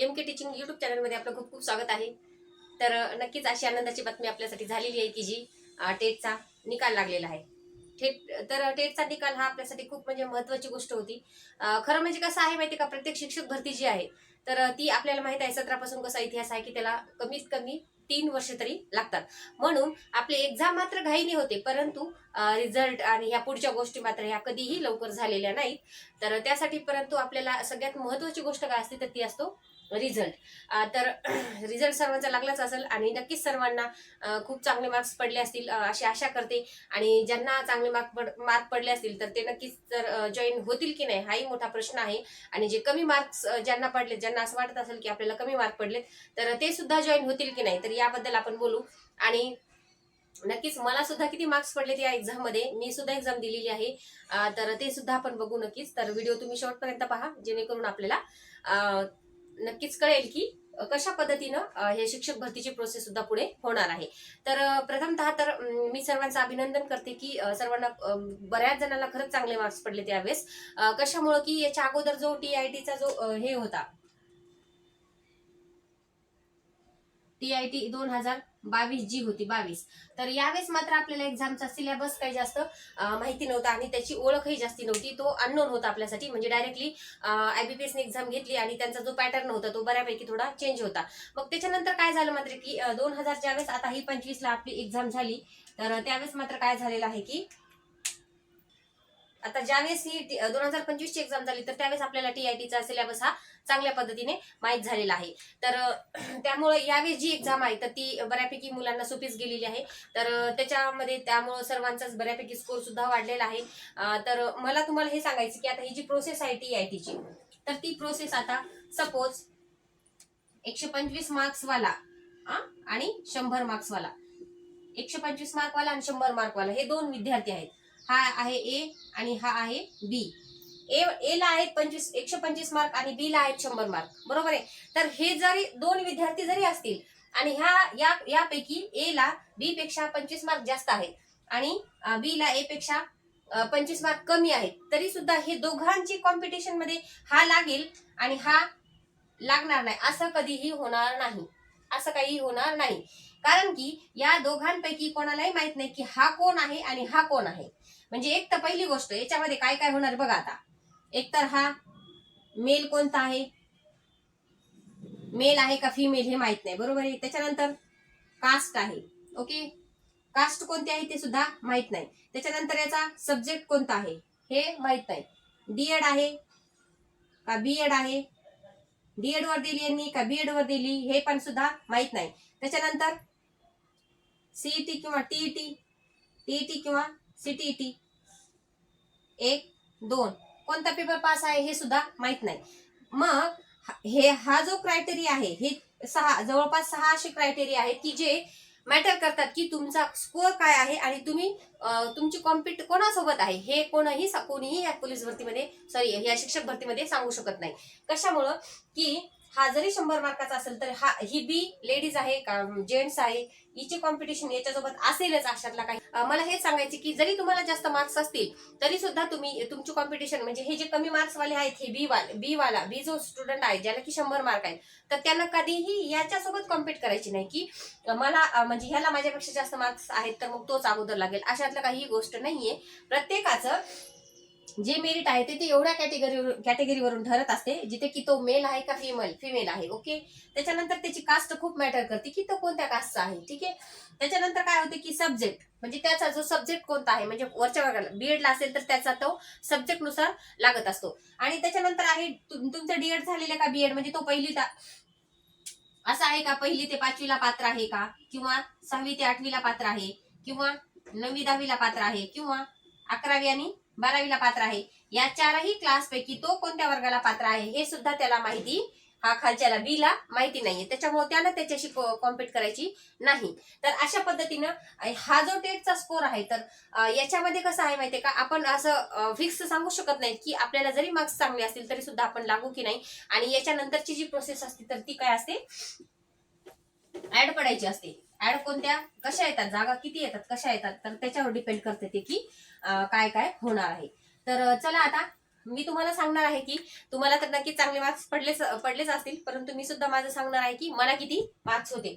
M के teaching YouTube चॅनलमध्ये आपलं खूप खूप स्वागत आहे. तर नक्कीच अशी आनंदाची बातमी आपल्यासाठी झालेली आहे की जी टेटचा निकाल लागलेला आहे. टेट तर टेटचा निकाल हा आपल्यासाठी खूप म्हणजे महत्वाची गोष्ट होती. खरं म्हणजे कसं आहे माहिती का? प्रत्येक शिक्षक भरती जी आहे तर ती आपल्याला माहीत आहे सतरापासून कसा इतिहास आहे की त्याला कमीत कमी तीन वर्ष तरी लागतात. म्हणून आपले एक्झाम मात्र घाईने होते परंतु रिझल्ट आणि ह्या पुढच्या गोष्टी मात्र ह्या कधीही लवकर झालेल्या नाहीत. तर त्यासाठी परंतु आपल्याला सगळ्यात महत्वाची गोष्ट काय असते तर ती असतो रिझल्ट तर रिझल्ट सर्वांचा लागलाच असेल आणि नक्कीच सर्वांना खूप चांगले मार्क्स पडले असतील अशी आशा करते. आणि ज्यांना चांगले मार्क पड मार्क पडले असतील तर ते नक्कीच तर जॉईन होतील की नाही हाही मोठा प्रश्न आहे. आणि जे कमी मार्क्स ज्यांना पडले ज्यांना असं वाटत असेल की आपल्याला कमी मार्क पडलेत तर ते सुद्धा जॉईन होतील की नाही तर याबद्दल आपण बोलू. आणि नक्कीच मला सुद्धा किती मार्क्स पडलेत या एक्झाममध्ये? मी सुद्धा एक्झाम दिलेली आहे. तर ते सुद्धा आपण बघू नक्कीच. तर व्हिडिओ तुम्ही शेवटपर्यंत पहा जेणेकरून आपल्याला नक्कीच कळेल की कशा पद्धतीनं हे शिक्षक भरतीची प्रोसेस सुद्धा पुढे होणार आहे. तर प्रथमतः तर मी सर्वांचं अभिनंदन करते की सर्वांना बऱ्याच जणांना खरंच चांगले मार्क्स पडले त्यावेळेस. कशामुळं की याच्या अगोदर जो टी आय टीचा जो हे होता टी आय टी दोन हजार बावीस जी होती बावीस. तर यावेळेस मात्र आपल्याला एक्झामचा सिलेबस काही जास्त माहिती नव्हता आणि त्याची ओळखही जास्ती नव्हती. तो अननोन होता आपल्यासाठी म्हणजे डायरेक्टली आयबीपीएस ने एक्झाम घेतली आणि त्यांचा जो पॅटर्न होता तो बऱ्यापैकी थोडा चेंज होता. मग त्याच्यानंतर काय झालं मात्र की दोन हजारच्या वेळेस आता ही पंचवीसला आपली एक्झाम झाली तर त्यावेळेस मात्र काय झालेलं आहे की आता ज्यावेळेस ही दोन हजार पंचवीस ची एक्झाम झाली तर त्यावेळेस आपल्याला टीआयटीचा सिलेबस हा चांगल्या पद्धतीने माहीत झालेला आहे. तर त्यामुळे यावेळेस जी एक्झाम आहे तर ती बऱ्यापैकी मुलांना सोपीच गेलेली आहे. तर त्याच्यामध्ये त्यामुळं सर्वांचाच बऱ्यापैकी स्कोर सुद्धा वाढलेला आहे. तर मला तुम्हाला हे सांगायचं की आता ही जी प्रोसेस आहे टीआयटीची तर ती प्रोसेस आता सपोज एकशे पंचवीस मार्क्स वाला आणि शंभर मार्क्स वाला. एकशे पंचवीस मार्क वाला आणि शंभर मार्कवाला हे दोन विद्यार्थी आहेत. हा आहे ए आणि हा आहे बी ए एला आहेत पंचवीस एकशे पंचवीस मार्क आणि बी ला आहेत शंभर मार्क बरोबर आहे? तर हे जरी दोन विद्यार्थी जरी असतील आणि ह्या या यापैकी ए ला बी पेक्षा पंचवीस मार्क जास्त आहेत आणि बी ला ए पेक्षा पंचवीस मार्क कमी आहेत तरी सुद्धा हे दोघांची कॉम्पिटिशनमध्ये हा लागेल आणि हा लागणार नाही. असं कधीही होणार नाही. असं काही होणार नाही. कारण की या दोघांपैकी कोणालाही माहीत नाही की हा कोण आहे आणि हा कोण आहे. म्हणजे एक तर पहिली गोष्ट याच्यामध्ये काय काय होणार बघा आता. एक तर हा मेल कोणता आहे? मेल आहे का फिमेल हे माहीत नाही बरोबर आहे? त्याच्यानंतर कास्ट आहे ओके कास्ट कोणती आहे ते सुद्धा माहीत नाही. त्याच्यानंतर याचा सब्जेक्ट कोणता आहे हे माहीत नाही. डीएड आहे का बीएड आहे? डीएड वर दिली यांनी का बीएड वर दिली हे पण सुद्धा माहीत नाही. त्याच्यानंतर सीईटी किंवा टीईटी टीईटी किंवा सीटीईटी. एक दोन. कोणता पेपर पास आहे हे सुद्धा माहीत नाही. मग हे हा जो क्रायटेरिया आहे हे सहा जवळपास सहा असे क्रायटेरिया आहेत की जे मॅटर करतात की तुमचा स्कोअर काय आहे आणि तुम्ही तुमची कॉम्पिट कोणासोबत आहे हे कोणही कोणीही या पोलीस भरतीमध्ये सॉरी या शिक्षक भरतीमध्ये सांगू शकत नाही. कशामुळं? की हा जरी शंभर मार्काचा असेल तर हा ही बी लेडीज आहे का जेंट्स आहे हिचे कॉम्पिटिशन याच्यासोबत असेलच अशातला काही. मला हे सांगायचे की जरी तुम्हाला जास्त मार्क्स असतील तरी सुद्धा तुम्ही तुमची कॉम्पिटिशन म्हणजे हे जे कमी मार्क्स वाले आहेत हे बी वाले बी वाला बी जो स्टुडंट आहे ज्याला की शंभर मार्क आहेत तर त्यांना कधीही याच्यासोबत कॉम्पिट करायची नाही की मला म्हणजे ह्याला माझ्यापेक्षा जास्त मार्क्स आहेत तर मग तोच अगोदर लागेल अशातलं काही गोष्ट नाहीये. प्रत्येकाचं जे मेरिट आहे ते ते एवढ्या कॅटेगरी कॅटेगरीवरून ठरत असते जिथे की तो मेल आहे का फिमेल फिमेल आहे ओके त्याच्यानंतर त्याची कास्ट खूप मॅटर करते की तो कोणत्या कास्टचा आहे ठीक आहे? त्याच्यानंतर काय होते की सब्जेक्ट म्हणजे त्याचा जो सब्जेक्ट कोणता आहे म्हणजे वरच्या वर्गाला बीएडला असेल तर त्याचा तो सब्जेक्टनुसार लागत असतो. आणि त्याच्यानंतर आहे तुम- तुमचं डीएड झालेलं का बीएड म्हणजे तो पहिली असा आहे का पहिली ते पाचवीला पात्र आहे का? किंवा सहावी ते आठवीला पात्र आहे? किंवा नववी दहावीला पात्र आहे? किंवा अकरावी आणि बारावीला पात्र आहे. या चारही क्लास पैकी तो कोणत्या वर्गाला पात्र आहे हे सुद्धा त्याला माहिती हा खालच्याला बी ला माहिती नाहीये. त्याच्यामुळे त्यानं त्याच्याशी कॉम्पीट करायची नाही. तर अशा पद्धतीनं हा जो टेटचा स्कोर आहे तर याच्यामध्ये कसं आहे माहितीये का आपण असं फिक्स सांगू शकत नाही की आपल्याला जरी मार्क्स चांगले असतील तरी सुद्धा आपण लागू की नाही. आणि याच्यानंतरची जी प्रोसेस असते तर ती काय असते? ऍड पडायची असते. ऍड कोणत्या? कशा येतात? जागा किती येतात? कशा येतात? तर त्याच्यावर डिपेंड करते ते की काय काय होणार आहे. तर चला आता मी तुम्हाला सांगणार आहे की तुम्हाला तर नक्की चांगले मार्क्स पडलेच पडलेच असतील परंतु मी सुद्धा माझं सांगणार आहे की मला किती मार्क्स होते.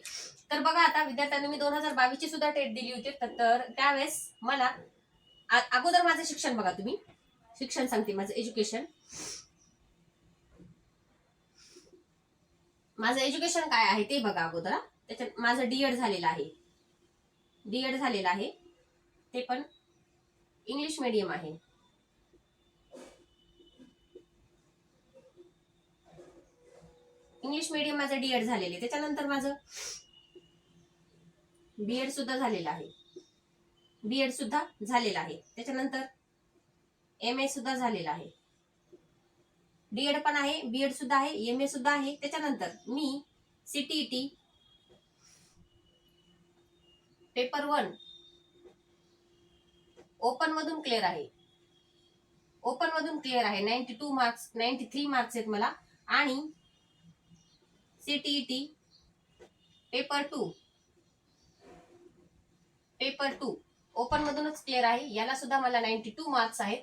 तर बघा आता विद्यार्थ्यांनी मी दोन हजार बावीसची सुद्धा टेट दिली होती. तर- त्यावेळेस मला अगोदर माझं शिक्षण बघा तुम्ही. शिक्षण सांगते माझं एज्युकेशन माझं एज्युकेशन काय आहे ते बघा अगोदर त्याच्यात माझं डीएड झालेलं आहे. डीएड झालेलं आहे. ते पण इंग्लिश मीडियम आहे. इंग्लिश मीडियम माझं डीएड झालेले त्याच्यानंतर माझं बीएड सुद्धा झालेलं आहे. बीएड सुद्धा झालेलं आहे. त्याच्यानंतर एम ए सुद्धा झालेलं आहे. डीएड पण आहे बीएड सुद्धा आहे एम ए सुद्धा आहे. त्याच्यानंतर मी सीटीईटी पेपर वन ओपन मधून क्लिअर आहे. ओपन मधून क्लिअर आहे. Ninety two marks ninety three marks आहेत मला. आणि CTET paper two paper two open मधूनच क्लिअर आहे. याला सुद्धा मला नाईन्टी टू मार्क्स आहेत.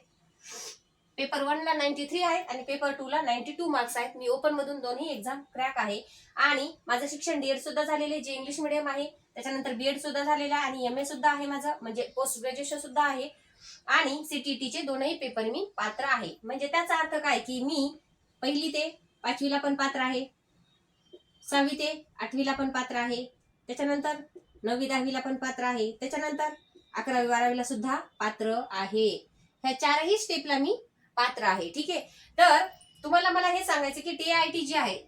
पेपर वन ला नाईन्टी थ्री आहेत आणि पेपर टू ला नाईन्टी टू मार्क्स आहेत. मी ओपन मधून दोन्ही एक्झाम क्रॅक आहे. आणि माझं शिक्षण डीएड सुद्धा झालेले जे इंग्लिश मिडियम आहे त्याच्यानंतर बीएड सुद्धा झालेला आहे आणि एम ए सुद्धा आहे माझं म्हणजे पोस्ट ग्रॅज्युएशन सुद्धा आहे. आणि सीटीटीचे दोनही पेपर मी पात्र आहे. म्हणजे त्याचा अर्थ काय की मी पहिली ते पाचवीला पण पात्र आहे सहावी ते आठवीला पण पात्र आहे त्याच्यानंतर नववी दहावीला पण पात्र आहे त्याच्यानंतर अकरावी बारावीला सुद्धा पात्र आहे. ह्या चारही स्टेपला मी पात्र आहे ठीक आहे? तर तुम्हाला मला हे सांगायचं की टी आय टी जी आहे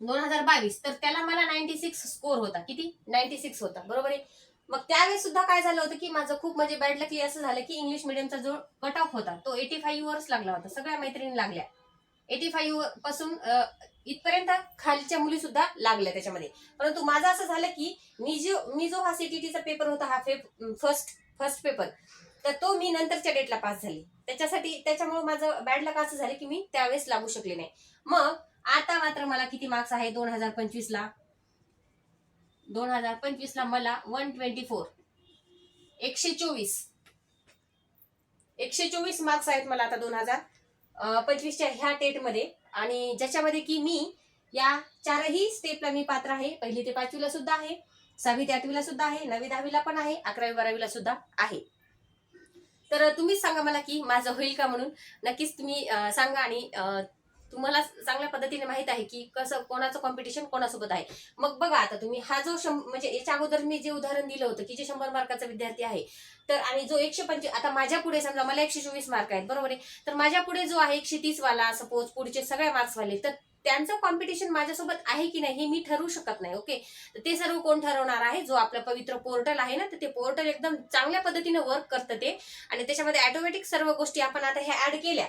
दोन हजार बावीस. तर त्याला मला नाईन्टी सिक्स स्कोर होता. किती? नाईन्टी सिक्स होता. बरोबर आहे? मग त्यावेळेस सुद्धा काय झालं होतं की माझं खूप म्हणजे बॅड लकली असं झालं की इंग्लिश मिडियमचा जो कट ऑफ होता तो एटी फाईव्ह वरच लागला होता. सगळ्या मैत्रिणी लागल्या. एटी फाईव्हपासून इथपर्यंत खालच्या मुली सुद्धा लागल्या त्याच्यामध्ये. परंतु माझं असं झालं की मी जो मी जो हा सीटीटीचा पेपर होता हा फर्स्ट फर्स्ट पेपर तर तो मी नंतरच्या डेटला पास झाली. त्याच्यासाठी त्याच्यामुळे माझं बॅड लक असं झालं की मी त्यावेळेस लागू शकले नाही. मग आता मात्र मला किती मार्क्स आहे? दोन हजार पंचवीस ला दोन हजार पंचवीस ला मला वन ट्वेंटी फोर एकशे चोवीस. एकशे चोवीस मार्क्स आहेत मला आता दोन हजार. पंचवीसच्या ह्या टेटमध्ये. आणि ज्याच्यामध्ये की मी या चारही स्टेपला मी पात्र आहे. पहिली ते पाचवीला सुद्धा आहे. सहावी ते आठवीला सुद्धा आहे. नववी दहावीला पण आहे. अकरावी बारावीला सुद्धा आहे. तर तुम्हीच सांगा मला की माझं होईल का म्हणून? नक्कीच तुम्ही सांगा आणि तुम्हाला चांगल्या पद्धतीने माहीत आहे की कसं कोणाचं कॉम्पिटिशन कोणासोबत आहे. मग बघा आता तुम्ही हा जो शं म्हणजे याच्या अगोदर मी जे उदाहरण दिलं होतं की जे शंभर मार्काचा विद्यार्थी आहे तर आणि जो एकशे पंचवीस आता माझ्या पुढे समजा मला एकशे चोवीस मार्क आहेत बरोबर आहे? तर माझ्या पुढे जो आहे एकशे तीस वाला सपोज पुढचे सगळे मार्क्स वाले तर त्यांचं कॉम्पिटिशन माझ्यासोबत आहे की नाही हे मी ठरवू शकत नाही ओके तर ते सर्व कोण ठरवणार आहे? जो आपलं पवित्र पोर्टल आहे ना तर ते पोर्टल एकदम चांगल्या पद्धतीने वर्क करतं ते. आणि त्याच्यामध्ये ऑटोमॅटिक सर्व गोष्टी आपण आता ह्या ऍड केल्या.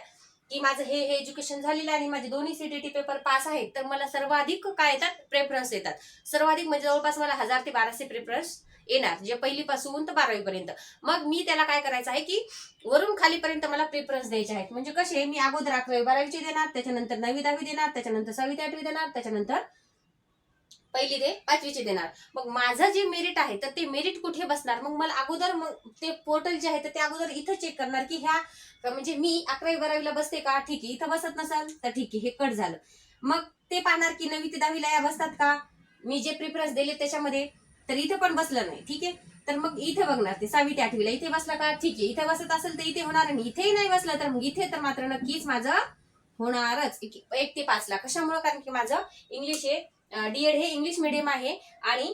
की माझं हे हे एज्युकेशन झालेलं आहे आणि माझे दोन्ही सीटीटी पेपर पास आहेत तर मला सर्वाधिक काय येतात? प्रेफरन्स येतात. सर्वाधिक म्हणजे जवळपास मला हजार ते बाराशे प्रेफरन्स येणार जे पहिलीपासून तर बारावीपर्यंत. मग मी त्याला काय करायचं आहे की वरून खालीपर्यंत मला प्रेफरन्स द्यायचे आहेत. म्हणजे कसे? मी अगोदर अकरावी बारावीचे देणार त्याच्यानंतर नवी दहावी देणार त्याच्यानंतर सहावी ते आठवी देणार त्याच्यानंतर पहिली ते पाचवीचे देणार. मग माझं जे मेरिट आहे तर ते मेरिट कुठे बसणार? मग मला अगोदर मग ते पोर्टल जे आहे तर ते अगोदर इथं चेक करणार की ह्या म्हणजे मी अकरावी बारावीला बसते का? ठीक आहे इथं बसत नसाल तर ठीक आहे हे कट झालं. मग ते पाहणार की नववी ते दहावीला या बसतात का? मी जे प्रिफरन्स दिले त्याच्यामध्ये तर इथं पण बसलं नाही ठीक आहे? तर मग इथे बघणार ते सहावी ते आठवीला. इथे बसला का? ठीक आहे इथे बसत असेल तर इथे होणार आणि इथेही नाही बसलं तर मग इथे तर मात्र नक्कीच माझं होणारच. एक एक ते पाचला. कशामुळं? कारण की माझं इंग्लिश हे डीएड हे इंग्लिश मिडियम आहे आणि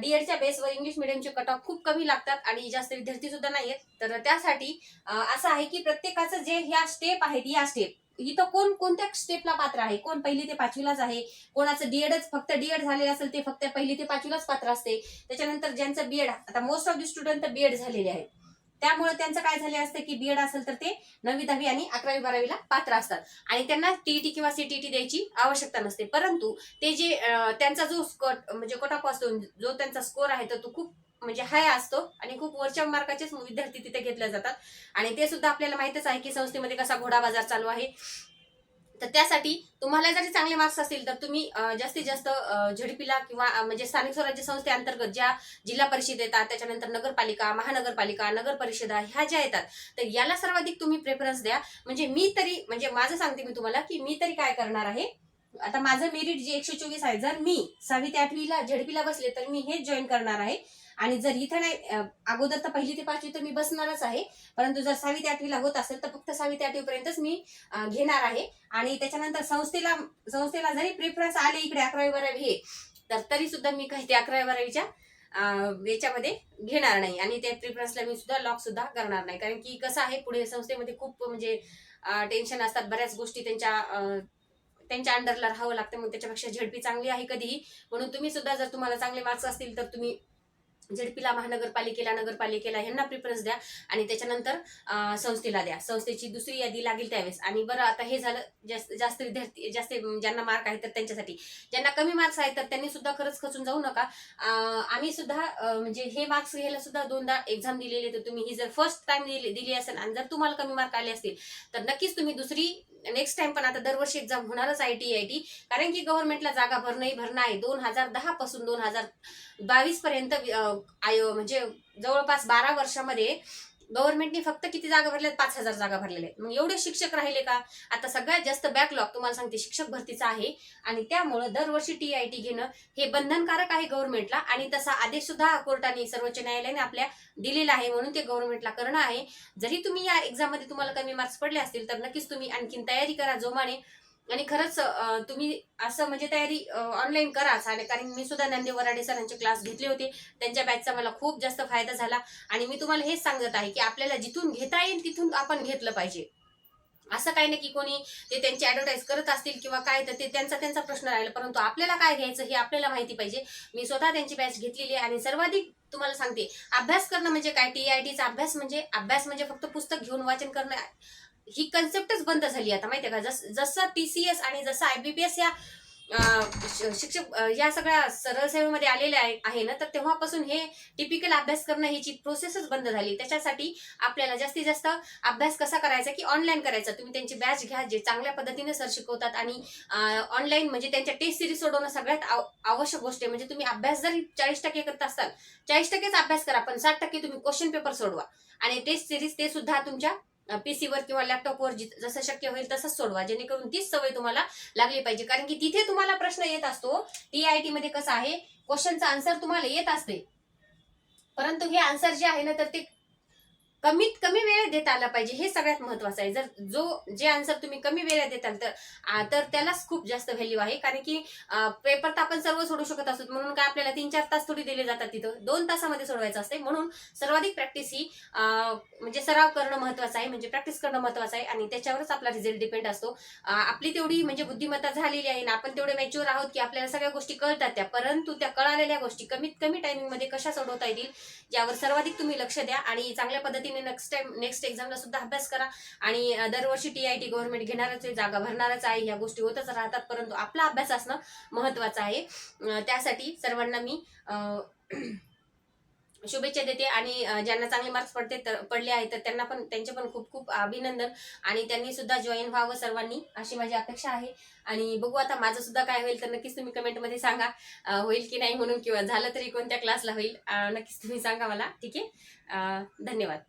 डीएडच्या बेसवर इंग्लिश मिडियमचे कट ऑफ खूप कमी लागतात आणि जास्त विद्यार्थी सुद्धा नाहीयेत. तर त्यासाठी असं आहे की प्रत्येकाचं जे ह्या स्टेप आहेत या स्टेप इथं कोण कोणत्या स्टेपला पात्र आहे? कोण पहिली ते पाचवीलाच आहे? कोणाचं डीएडच फक्त डीएड झालेलं असेल ते फक्त पहिली ते पाचवीलाच पात्र असते. त्याच्यानंतर ज्यांचं बीएड आता most of the student BEd झालेले आहेत. त्यामुळे त्यांचं काय झाले असतं की बीएड असेल तर ते नववी दहावी आणि अकरावी बारावीला पात्र असतात. आणि त्यांना टीईटी किंवा सीटीटी द्यायची आवश्यकता नसते. परंतु ते जे त्यांचा जो स्कोर म्हणजे कट असतो जो त्यांचा स्कोर आहे तर तो खूप म्हणजे हाय असतो आणि खूप वरच्या मार्काचेच विद्यार्थी तिथे घेतले जातात. आणि ते सुद्धा आपल्याला माहितच आहे की संस्थेमध्ये कसा घोडा बाजार चालू आहे. तर त्यासाठी तुम्हाला जरी चांगले मार्क्स असतील तर तुम्ही जास्तीत जास्त झडपीला किंवा म्हणजे स्थानिक स्वराज्य संस्थेअंतर्गत ज्या जिल्हा परिषद येतात त्याच्यानंतर नगरपालिका महानगरपालिका नगर परिषदा ह्या ज्या येतात तर याला सर्वाधिक तुम्ही प्रेफरन्स द्या. म्हणजे मी तरी म्हणजे माझं सांगते मी तुम्हाला की मी तरी काय करणार आहे आता माझं मेरिट जे एकशे चोवीस आहे जर मी सहावी ते आठवीला झडपीला बसले तर मी हेच जॉईन करणार आहे. आणि जर इथं नाही अगोदर तर पहिली ते पाचवी तर मी बसणारच आहे. परंतु जर सहावी ते आठवीला होत असेल तर फक्त सहावी ते आठवीपर्यंतच मी घेणार आहे. आणि त्याच्यानंतर संस्थेला संस्थेला जरी प्रेफरन्स आले इकडे अकरावी बारावी हे तर तरी सुद्धा मी काही ते अकरावी बारावीच्या याच्यामध्ये घेणार नाही. आणि त्या प्रिफरन्सला मी सुद्धा लॉक सुद्धा करणार नाही. कारण की कसं आहे पुढे संस्थेमध्ये खूप म्हणजे टेन्शन असतात. बऱ्याच गोष्टी त्यांच्या त्यांच्या अंडरला राहावं लागतं. मग त्याच्यापेक्षा झेडपी चांगली आहे कधीही. म्हणून तुम्ही सुद्धा जर तुम्हाला चांगले मार्क्स असतील तर तुम्ही झेडपीला महानगरपालिकेला नगरपालिकेला ह्यांना प्रिफरन्स द्या आणि त्याच्यानंतर संस्थेला द्या. संस्थेची दुसरी यादी लागेल त्यावेळेस. आणि बरं आता हे झालं जास्त जास्त विद्यार्थी जास्त ज्यांना मार्क आहेत तर त्यांच्यासाठी. ज्यांना कमी मार्क्स आहेत तर त्यांनी सुद्धा खरंच खचून जाऊ नका. आम्ही सुद्धा म्हणजे हे मार्क्स घ्यायला सुद्धा दोनदा एक्झाम दिलेली तर तुम्ही ही जर फर्स्ट टाइम दिली दिली असेल आणि जर तुम्हाला कमी मार्क आले असतील तर नक्कीच तुम्ही दुसरी नेक्स्ट टाइम पण आता दरवर्षी एक्झाम होणारच आय टी आय टी कारण की गव्हर्नमेंटला जागा भरणंही भरणं आहे. दोन हजार दहा पासून दोन हजार बावीस पर्यंत आयो म्हणजे जवळपास बारा वर्षामध्ये गव्हर्नमेंटने फक्त किती जागा भरल्या पाच हजार जागा भरलेल्या आहेत. मग एवढे शिक्षक राहिले का? आता सगळ्यात जास्त बॅकलॉग तुम्हाला सांगते शिक्षक भरतीचा आहे. आणि त्यामुळं दरवर्षी टी आय टी घेणं हे बंधनकारक आहे गव्हर्नमेंटला आणि तसा आदेश सुद्धा कोर्टाने सर्वोच्च न्यायालयाने आपल्या दिलेला आहे म्हणून ते गव्हर्नमेंटला करणं आहे. जरी तुम्ही या एक्झाममध्ये तुम्हाला कमी मार्क्स पडले असतील तर नक्कीच तुम्ही आणखीन तयारी करा. जोमाने आणि खरंच तुम्ही असं म्हणजे तयारी ऑनलाईन कराच आणि कारण मी सुद्धा नंदे वराडे सरांचे क्लास घेतले होते. त्यांच्या बॅचचा मला खूप जास्त फायदा झाला. आणि मी तुम्हाला हेच सांगत आहे की आपल्याला जिथून घेता येईल तिथून आपण घेतलं पाहिजे. असं काही नाही की कोणी ते त्यांची ऍडव्हर्टाईज करत असतील किंवा काय तर ते त्यांचा त्यांचा प्रश्न राहिला. परंतु आपल्याला काय घ्यायचं हे आपल्याला माहिती पाहिजे. मी स्वतः त्यांची बॅच घेतलेली आहे आणि सर्वाधिक तुम्हाला सांगते अभ्यास करणं म्हणजे काय? टी आय टीचा अभ्यास म्हणजे अभ्यास म्हणजे फक्त पुस्तक घेऊन वाचन करणं. ही कन्सेप्टच बंद झाली आता माहितीये का? जस जसं टीसीएस आणि जसं आयबीपीएस या श- शिक्षक या सगळ्या सरळ सेवेमध्ये आलेल्या आहे ना तर तेव्हापासून हे टिपिकल अभ्यास करणं ह्याची प्रोसेसच बंद झाली. त्याच्यासाठी आपल्याला जास्तीत जास्त अभ्यास कसा करायचा की ऑनलाईन करायचा. तुम्ही त्यांची बॅच घ्या जे चांगल्या पद्धतीने सर शिकवतात आणि ऑनलाईन म्हणजे त्यांच्या टेस्ट सिरीज सोडवणं सगळ्यात आव- आवश्यक गोष्ट आहे. म्हणजे तुम्ही अभ्यास जरी चाळीस टक्के करत असाल चाळीस टक्केच अभ्यास करा पण साठ टक्के तुम्ही क्वेश्चन पेपर सोडवा. आणि टेस्ट सिरीज ते सुद्धा तुमच्या पीसीवर किंवा लॅपटॉपवर जसं शक्य होईल तसंच सोडवा. जेणेकरून तीच सवय तुम्हाला लागली पाहिजे. कारण की तिथे तुम्हाला प्रश्न येत असतो टी आय टी मध्ये कसं आहे क्वेश्चनचा आन्सर तुम्हाला येत असते. परंतु हे आन्सर जे आहे ना तर ते कमीत कमी वेळेत देता आला पाहिजे. हे सगळ्यात महत्वाचं आहे. जर जो जे आन्सर तुम्ही कमी वेळेत देताल तर तर त्यालाच खूप जास्त व्हॅल्यू आहे. कारण की पेपर तर आपण सर्व सोडू शकत असतो. म्हणून काय आपल्याला तीन चार तास थोडी दिले जातात तिथं. दोन तासामध्ये सोडवायचं असते म्हणून सर्वाधिक प्रॅक्टिस ही म्हणजे सराव करणं महत्वाचं आहे. म्हणजे प्रॅक्टिस करणं महत्वाचं आहे. आणि त्याच्यावरच आपला रिझल्ट डिपेंड असतो. आपली तेवढी म्हणजे बुद्धिमत्ता झालेली आहे. ना आपण तेवढे मॅच्युअर आहोत की आपल्याला सगळ्या गोष्टी कळतात त्या. परंतु त्या कळालेल्या गोष्टी कमीत कमी टायमिंगमध्ये कशा सोडवता येतील यावर सर्वाधिक तुम्ही लक्ष द्या. आणि चांगल्या पद्धतीने नेक्स्ट टाइम नेक्स्ट एक्झामला सुद्धा अभ्यास करा. आणि दरवर्षी टी आय टी गव्हर्नमेंट घेणारच आहे जागा भरणारच आहे ह्या गोष्टी होतच राहतात. परंतु आपला अभ्यास असणं महत्वाचं आहे. त्यासाठी सर्वांना मी शुभेच्छा देते. आणि ज्यांना चांगले मार्क्स पडते तर पडले आहेत तर त्यांना पण त्यांचे पण खूप खूप अभिनंदन. आणि त्यांनी सुद्धा जॉईन व्हावं सर्वांनी अशी माझी अपेक्षा आहे. आणि बघू आता माझं सुद्धा काय होईल तर नक्कीच तुम्ही कमेंटमध्ये सांगा होईल की नाही म्हणून किंवा झालं तरी कोणत्या क्लासला होईल. नक्कीच तुम्ही सांगा मला. ठीक आहे? धन्यवाद.